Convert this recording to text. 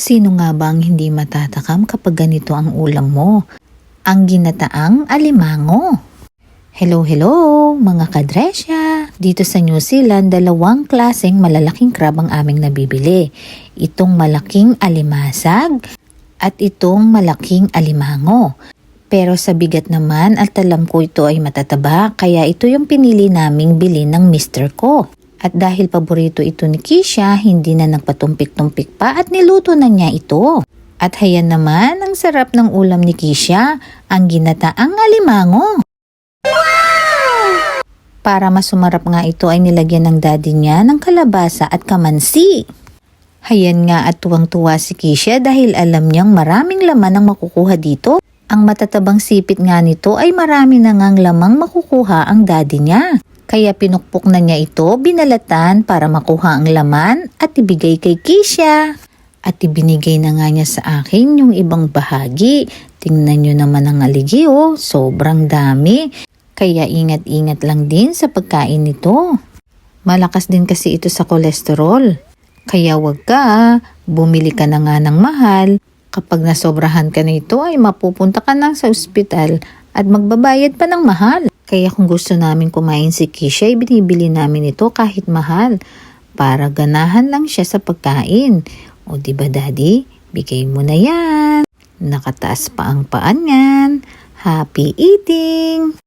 Sino nga ba ang hindi matatakam kapag ganito ang ulam mo? Ang ginataang alimango. Hello, hello mga kadresya! Dito sa New Zealand, dalawang klaseng malalaking crab ang aming nabibili. Itong malaking alimasag at itong malaking alimango. Pero sa bigat naman at alam ko ito ay matataba kaya ito yung pinili naming bilhin ng mister ko. At dahil paborito ito ni Kisha, hindi na nagpatumpik-tumpik pa at niluto na niya ito. At hayan naman ang sarap ng ulam ni Kisha, ang ginataang alimango. Para mas sumarap nga ito ay nilagyan ng daddy niya ng kalabasa at kamansi. Hayan nga at tuwang-tuwa si Kisha dahil alam niyang maraming laman ang makukuha dito. Ang matatabang sipit nga nito ay marami na ngang lamang makukuha ang daddy niya. Kaya pinukpok na niya ito, binalatan para makuha ang laman at ibigay kay Kisha. At ibinigay na nga niya sa akin yung ibang bahagi. Tingnan nyo naman ang aligi sobrang dami. Kaya ingat-ingat lang din sa pagkain nito. Malakas din kasi ito sa kolesterol. Kaya wag ka, bumili ka na nga ng mahal. Kapag nasobrahan ka nito ay mapupunta ka na sa ospital at magbabayad pa ng mahal. Kaya kung gusto namin kumain si Kisha, binibili namin ito kahit mahal. Para ganahan lang siya sa pagkain. O di ba daddy, bigay mo na yan. Nakataas pa ang paan yan. Happy eating!